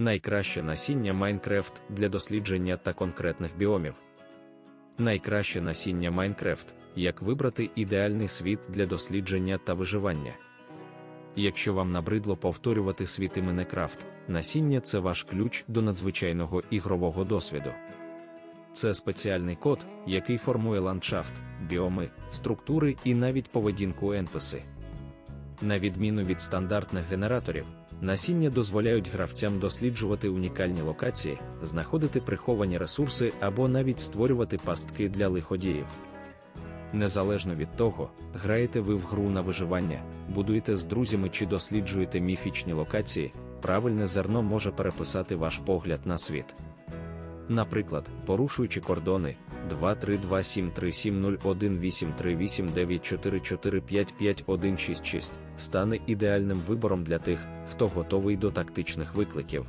Найкраще насіння Майнкрафт для дослідження та конкретних біомів. Найкраще насіння Майнкрафт як вибрати ідеальний світ для дослідження та виживання. Якщо вам набридло повторювати світи Майнкрафт, насіння це ваш ключ до надзвичайного ігрового досвіду. Це спеціальний код, який формує ландшафт, біоми, структури і навіть поведінку NPC. На відміну від стандартних генераторів, насіння дозволяють гравцям досліджувати унікальні локації, знаходити приховані ресурси або навіть створювати пастки для лиходіїв. Незалежно від того, граєте ви в гру на виживання, будуєте з друзями чи досліджуєте міфічні локації, правильне зерно може переписати ваш погляд на світ. Наприклад, порушуючи кордони 2327370183894455166, стане ідеальним вибором для тих, хто готовий до тактичних викликів.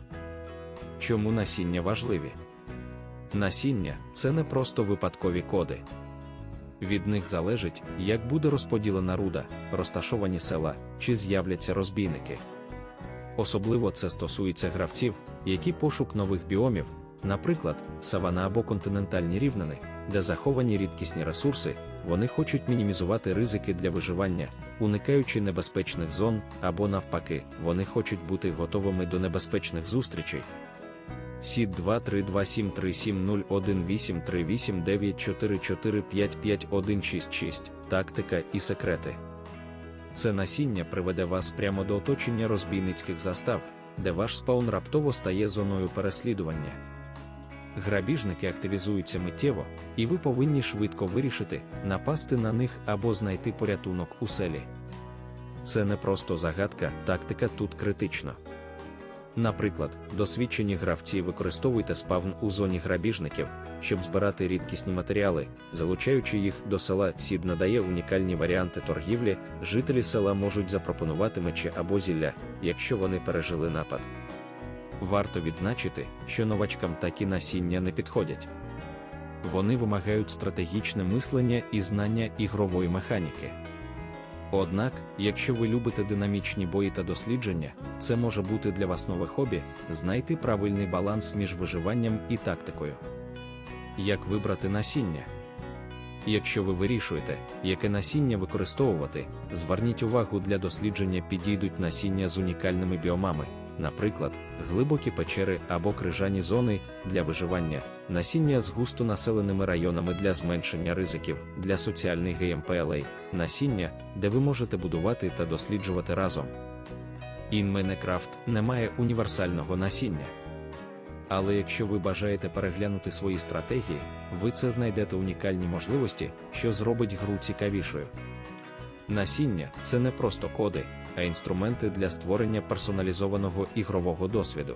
Чому насіння важливі? Насіння це не просто випадкові коди. Від них залежить, як буде розподілена руда, розташовані села чи з'являться розбійники. Особливо це стосується гравців, які пошук нових біомів, наприклад, савана або континентальні рівнини, де заховані рідкісні ресурси, вони хочуть мінімізувати ризики для виживання, уникаючи небезпечних зон, або навпаки, вони хочуть бути готовими до небезпечних зустрічей. Сід 2327370183894455166, тактика і секрети. Це насіння приведе вас прямо до оточення розбійницьких застав, де ваш спаун раптово стає зоною переслідування. Грабіжники активізуються миттєво, і ви повинні швидко вирішити, напасти на них або знайти порятунок у селі. Це не просто загадка, тактика тут критична. Наприклад, досвідчені гравці використовуйте спавн у зоні грабіжників, щоб збирати рідкісні матеріали, залучаючи їх до села, сід надає унікальні варіанти торгівлі, жителі села можуть запропонувати мечі або зілля, якщо вони пережили напад. Варто відзначити, що новачкам такі насіння не підходять. Вони вимагають стратегічне мислення і знання ігрової механіки. Однак, якщо ви любите динамічні бої та дослідження, це може бути для вас нове хобі, знайти правильний баланс між виживанням і тактикою. Як вибрати насіння? Якщо ви вирішуєте, яке насіння використовувати, зверніть увагу для дослідження підійдуть насіння з унікальними біомами, наприклад, глибокі печери або крижані зони для виживання, насіння з густонаселеними районами для зменшення ризиків, для соціальних геймплей, насіння, де ви можете будувати та досліджувати разом. In Minecraft немає універсального насіння. Але якщо ви бажаєте переглянути свої стратегії, ви це знайдете унікальні можливості, що зробить гру цікавішою. Насіння це не просто коди, а інструменти для створення персоналізованого ігрового досвіду.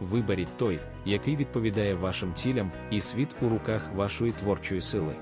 Виберіть той, який відповідає вашим цілям, і світ у руках вашої творчої сили.